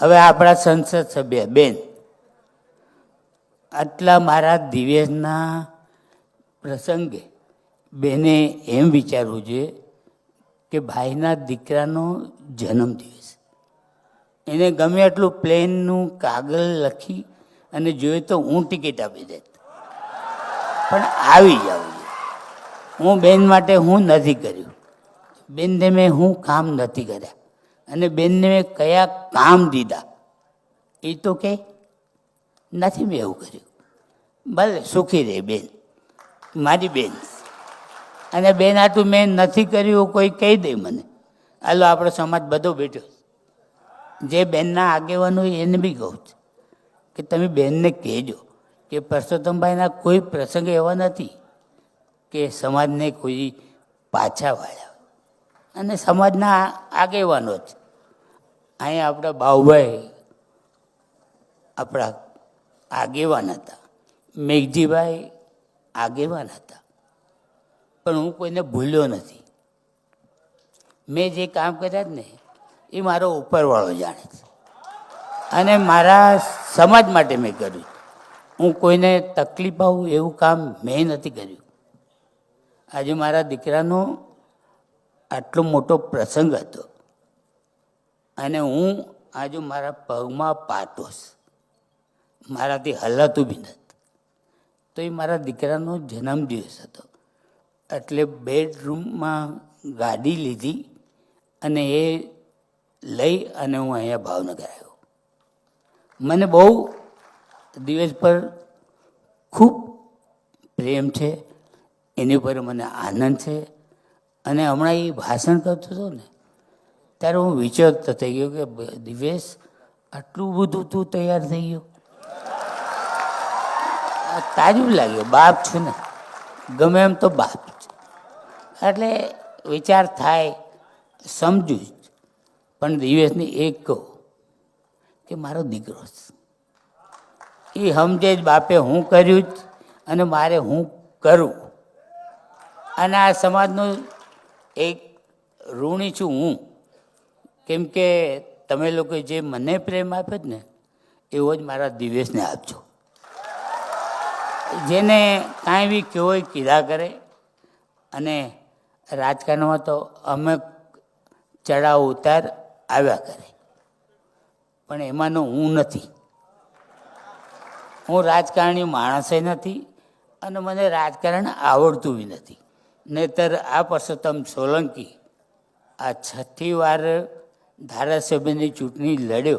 હવે આપણા સંસદ સભ્ય, બેન, આટલા મારા દિવેશના પ્રસંગે બેને એમ વિચારવું જોઈએ કે ભાઈના દીકરાનો જન્મદિવસ એને ગમે એટલું પ્લેનનું કાગળ લખી અને જોઈએ તો હું ટિકિટ આપી દેત પણ આવી જાઉં હું બેન માટે હું નથી કર્યું. બેન મેં હું કામ નથી કર્યા. અને બેનને મેં કયા કામ દીધા? એ તો કે નથી મેં એવું કર્યું. ભલે સુખી રહે બેન, મારી બેન. અને બેન આટલું મેં નથી કર્યું કોઈ કહી દે મને. હાલો, આપણો સમાજ બધો બેઠો. જે બેનના આગેવાનો એને બી કહું છું કે તમે બેનને કહેજો કે પરસોત્તમભાઈના કોઈ પ્રસંગ એવા નથી કે સમાજને કોઈ પાછા વાળ્યા અને સમાજના આગેવાનો જ. અહીંયા આપણા બાઉભાઈ આપણા આગેવાન હતા. મેઘજીભાઈ આગેવાન હતા. પણ હું કોઈને ભૂલ્યો નથી. મેં જે કામ કર્યા જ ને, એ મારો ઉપરવાળો જાણે છે. અને મારા સમાજ માટે મેં કર્યું. હું કોઈને તકલીફ આવું એવું કામ મેં નથી કર્યું. આજે મારા દીકરાનો આટલો મોટો પ્રસંગ હતો. અને હું આજુ મારા પગમાં પાટોશ મારાથી હલાતું બી નથી. તો એ મારા દીકરાનો જન્મદિવસ હતો. એટલે બેડરૂમમાં ગાડી લીધી અને એ લઈ અને હું અહીંયા ભાવનગર આવ્યો. મને બહુ દિવસ પર ખૂબ પ્રેમ છે, એની ઉપર મને આનંદ છે. અને હમણાં એ ભાષણ કરતો હતો ને ત્યારે હું વિચારતો થઈ ગયો કે દિવેશ, આટલું બધું તું તૈયાર થઈ ગયો. તાજું લાગ્યું, બાપ છું ને. ગમે એમ તો બાપ છે. એટલે વિચાર થાય, સમજું જ. પણ દિવેશને એક કહું કે મારો દીકરો એ સમજે જ બાપે હું કર્યું જ અને મારે હું કરું. અને આ સમાજનો એક ઋણી છું હું. કેમ કે તમે લોકો જે મને પ્રેમ આપે જ ને, એવો જ મારા દિવેશને આપજો. જેને કાંઈ બી કેવો કીધા કરે. અને રાજકારણમાં તો અમે ચડાવ ઉતાર આવ્યા કરે. પણ એમાંનો હું નથી. હું રાજકારણી માણસે નથી અને મને રાજકારણ આવડતું બી નથી. નહીતર આ પરસોત્તમ સોલંકી આ છઠ્ઠી વાર ધારાસભ્યની ચૂંટણી લડ્યો.